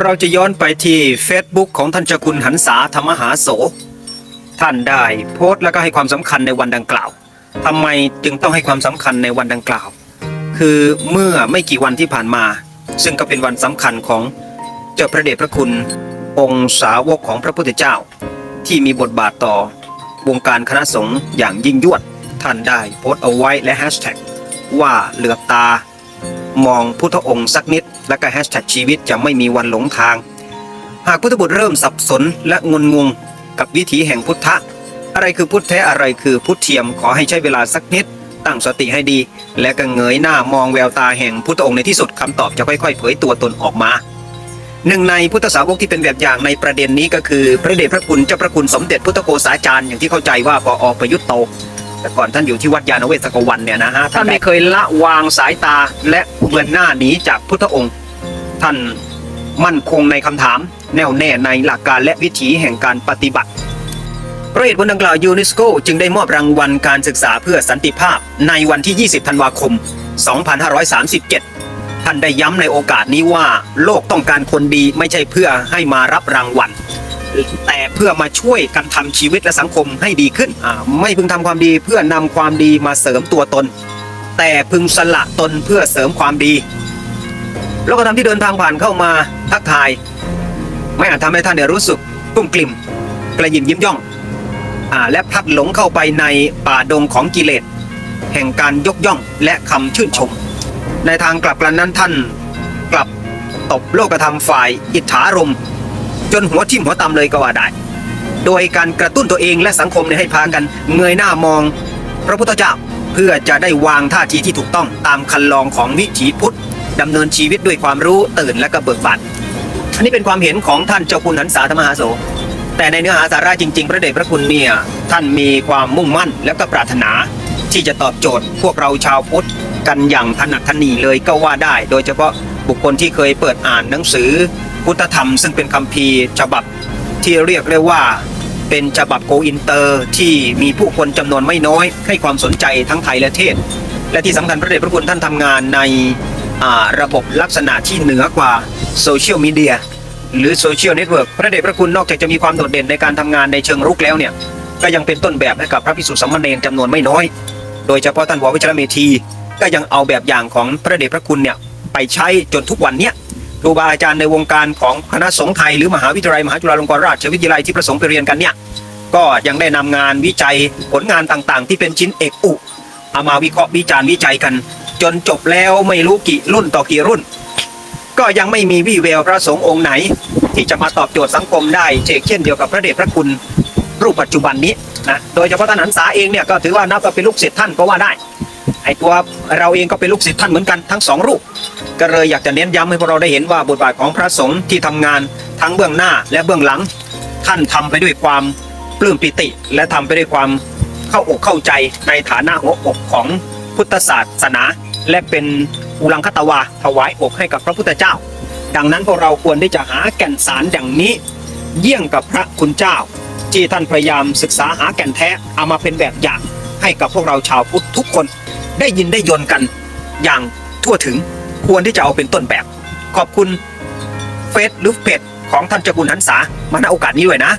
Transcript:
เราจะย้อนไปที่ Facebook ของท่านเจ้าคุณหันษาธรรมหาโส ท่านได้โพสต์แล้วก็ให้ความสำคัญในวันดังกล่าวทำไมจึงต้องให้ความสำคัญในวันดังกล่าว คือเมื่อไม่กี่วันที่ผ่านมา ซึ่งก็เป็นวันสำคัญของเจ้าพระเดชพระคุณ องค์สาวกของพระพุทธเจ้า ที่มีบทบาทต่อวงการคณะสงฆ์อย่างยิ่งยวด ท่านได้โพสต์เอาไว้และแฮชแท็กว่าเหลือบตา มองพุทธองค์สักนิด และก็แฮชแท็กชีวิตจะไม่มีวันหลงทาง หากพุทธบุตรเริ่มสับสนและงุนงงกับวิถีแห่งพุทธะ อะไรคือพุทธแท้อะไรคือพุทธเทียมขอให้ใช้เวลาสักนิด ตั้งสติให้ดี และก็เงยหน้ามองแววตาแห่งพุทธองค์ในที่สุดคำตอบจะค่อยๆ เผยตัวตนออกมาหนึ่งในพุทธสาวกที่เป็นแบบอย่างในประเด็นนี้ก็คือพระเดชพระคุณเจ้าพระคุณสมเด็จพุทธโฆษาจารย์อย่างที่เข้าใจว่าปอประยุทธ์โต แต่ก่อนท่านอยู่ที่วัดยานเวศกวันเนี่ยนะฮะท่านไม่เคยละวางสายตาและเบือนหน้าหนีจากพุทธองค์ ท่านมั่นคงในคำถาม แน่วแน่ในหลักการและวิถีแห่งการปฏิบัติเพราะเหตุผลดังกล่าวยูเนสโกจึงได้มอบรางวัลการศึกษาเพื่อสันติภาพในวันที่ 20 ธันวาคม 2537 ท่านได้ย้ำในโอกาสนี้ว่า โลกต้องการคนดีไม่ใช่เพื่อให้มารับรางวัล แต่เพื่อมาช่วยกันทำชีวิตและสังคมให้ดีขึ้น ไม่พึงทำความดีเพื่อนำความดีมาเสริมตัวตน แต่พึงสละตนเพื่อเสริมความดีโลกธรรมที่เดินทางผ่านเข้ามาทักทาย ไม่อาจทำให้ท่านได้รู้สึกกุ้มกลิ่ม กระยิมยิ้มย่องอและพัดหลงเข้าไปในป่าดงของกิเลส แห่งการยกย่องและคำชื่นชม ในทางกลับกันนั้นท่านกลับตบโลกธรรมฝ่ายอิทธารมณ์ จนหัวทิ่มหัวตำเลยก็ว่าได้ โดยการกระตุ้นตัวเองและสังคมให้พากันเงยหน้ามอง พระพุทธเจ้าเพื่อจะได้วางท่าทีที่ถูกต้องตามคันลองของวิถีพุทธดำเนินชีวิตด้วยความรู้ตื่นและก็เบิกบานอันนี้เป็นความเห็นของท่านเจ้าคุณหันษาธรรมหาโส แต่ในเนื้อหาสาระจริง ๆ พระเดชพระคุณเนี่ยท่านมีความมุ่งมั่นและก็ปรารถนา ที่จะตอบโจทย์พวกเราชาวพุทธกันอย่างถนัดถนีเลยก็ว่าได้ โดยเฉพาะบุคคลที่เคยเปิดอ่านหนังสือ พุทธธรรม ซึ่งเป็นคัมภีร์ฉบับที่เรียกได้ว่าเป็นฉบับโกอินเตอร์ที่มีผู้คนจำนวนไม่น้อย ให้ความสนใจทั้งไทยและเทศ และที่สำคัญพระเดชพระคุณท่านทำงานในระบบลักษณะที่เหนือกว่าโซเชียลมีเดียหรือโซเชียลเน็ตเวิร์กพระเดชพระคุณนอกจากจะมีความโดดเด่นในการทำงานในเชิงรุกแล้วเนี่ยก็ยังเป็นต้นแบบให้กับพระภิกษุสามเณรจำนวนไม่น้อย โดยเฉพาะท่านววิชรเมธีก็ยังเอาแบบอย่างของพระเดชพระคุณเนี่ยไปใช้จนทุกวันเนี้ย ครูบาอาจารย์ในวงการของคณะสงฆ์ไทยหรือมหาวิทยาลัยมหาจุฬาลงกรณราชวิทยาลัยที่ประสงค์ไปเรียนกันเนี่ยก็ยังได้นำงานวิจัยผลงานต่างๆ ที่เป็นชิ้นเอกอุเอามาวิเคราะห์วิจารณ์วิจัยกัน จนจบแล้วไม่รู้กี่รุ่นต่อกี่รุ่น ก็ยังไม่มีวี่แววพระสงฆ์องค์ไหน ที่จะมาตอบโจทย์สังคมได้เช่นเช่นเดียวกับพระเดชพระคุณรูปปัจจุบันนี้นะโดยเฉพาะท่านหันษาเองเนี่ยก็ถือว่านับว่าเป็นลูกศิษย์ท่านก็ว่าได้ไอตัวเราเองก็เป็นลูกศิษย์ท่านเหมือนกันทั้งสองรูป ก็เลยอยากจะเน้นย้ำให้พวกเราได้เห็นว่าบทบาทของพระสงฆ์ที่ทำงานทั้งเบื้องหน้าและเบื้องหลัง ท่านทำไปด้วยความปลื้มปิติ และทำไปด้วยความเข้าอกเข้าใจในฐานะหัวอกของพุทธศาสนา และเป็นอุลังคตวาถวายอกให้กับพระพุทธเจ้า ดังนั้นพวกเราควรที่จะหาแก่นสารอย่างนี้ เยี่ยงกับพระคุณเจ้าที่ท่านพยายามศึกษาหาแก่นแท้เอามาเป็นแบบอย่างให้กับพวกเราชาวพุทธทุกคนได้ยินได้ยนกันอย่างทั่วถึง ควรที่จะเอาเป็นต้นแบบ ขอบคุณเฟซหรือเพจของท่านเจ้าคุณหันษามาณโอกาสนี้ด้วยนะ